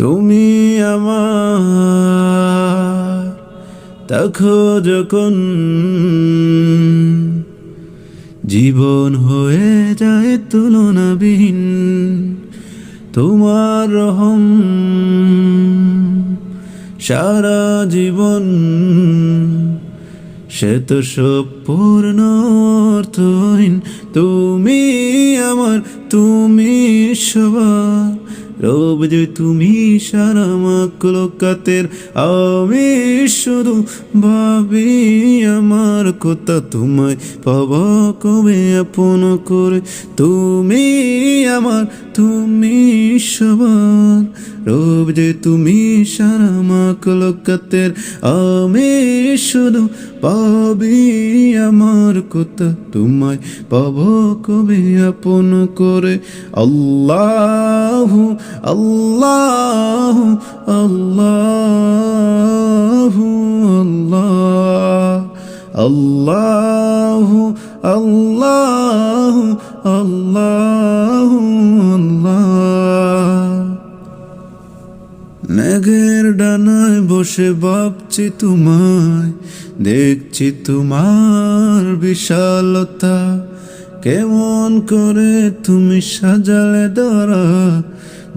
তুমি আমার দেখো যখন জীবন হয়ে যায় তুলনাবিহীন তোমার রহম সারা জীবন সে তো সব পূর্ণ অর্থহীন। তুমি আমার, তুমি সবার। রব যে তুমি সারা মাকলকাতের আমি শুধু ভাবি আমার কথা তোমায় পাবা কবে আপন করে। তুমি আমার তুমি সবার, রব যে তুমি সারা মাকলকাতের আমি শুধু পাবি আমার কথা। তোমায় পাব কবে আপন করে? আল্লাহ আল্লাহ আল্লাহ আল্লাহ আল্লাহ আল্লাহ আল্লাহ। মেঘের ডানায় বসে ভাবছি তোমায়, দেখছি তোমার বিশালতা। কেমন করে তুমি সাজালে ধরা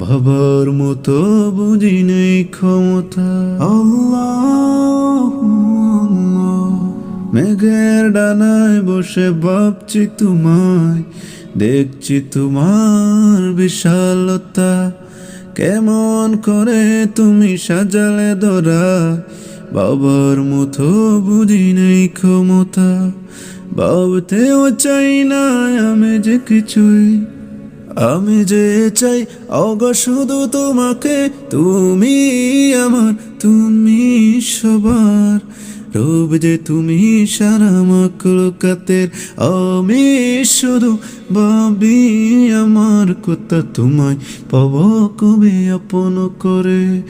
ভাবার মতো বুঝি নেই ক্ষমতা। মেঘের ডানায় বসে ভাবছি তোমায়, দেখছি তোমার বিশালতা। কেমন করে তুমি সাজালে ধরা বাবার মতো বুঝি নেই ক্ষমতা। ভাবতেও চাই না আমি যে কিছুই। আমি যে চাই, অগ শুধু তোমাকে, তুমি আমার, তুমি সবার। রূপ যে তুমি সারা মাকলকাতের আমি শুধু আমার কথা তোমায় পাব কবে আপন করে?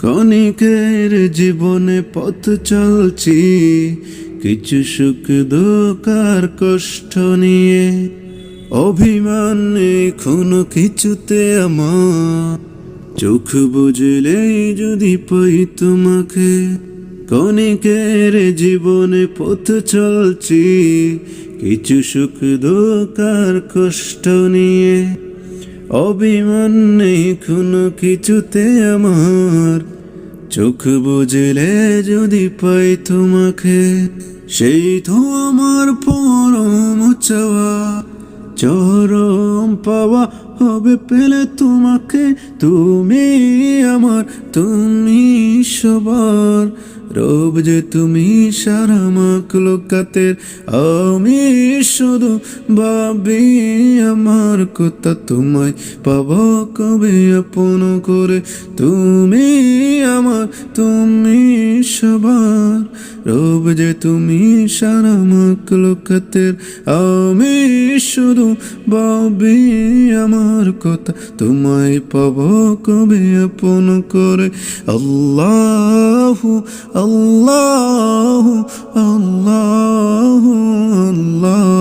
কণিকের জীবনে পথ চলছি, কিছু সুখ দুঃখার কষ্ট নিয়ে। অভিমান কোনো কিছুতে আমার। চোখ বুঝলেই যদি পাই তোমাকে, কণিকের জীবনে পথ চলছি কিছু সুখ দুঃখার কষ্ট নিয়ে। অভিমান নেই কোনো কিছুতে আমার। চোখ বুঝলে যদি পাই তোমাকে, সেই তো আমার পরম চাওয়া। চরম পাওয়া হবে পেলে তোমাকে, তুমি আমার, তুমি সবার। রব যে তুমি সারা মাকলকাতের আমি শুধু ভাবি আমার কথা তোমায় পাব কবে আপন করে। তুমি আমার, তুমি সবার। রব যে তুমি সারা মাকলকাতের আমি শুধু ভাবি আমার কথা তোমায় পাব কবে আপন করে? আল্লাহ আল্লাহ আল্লাহ আল্লাহ।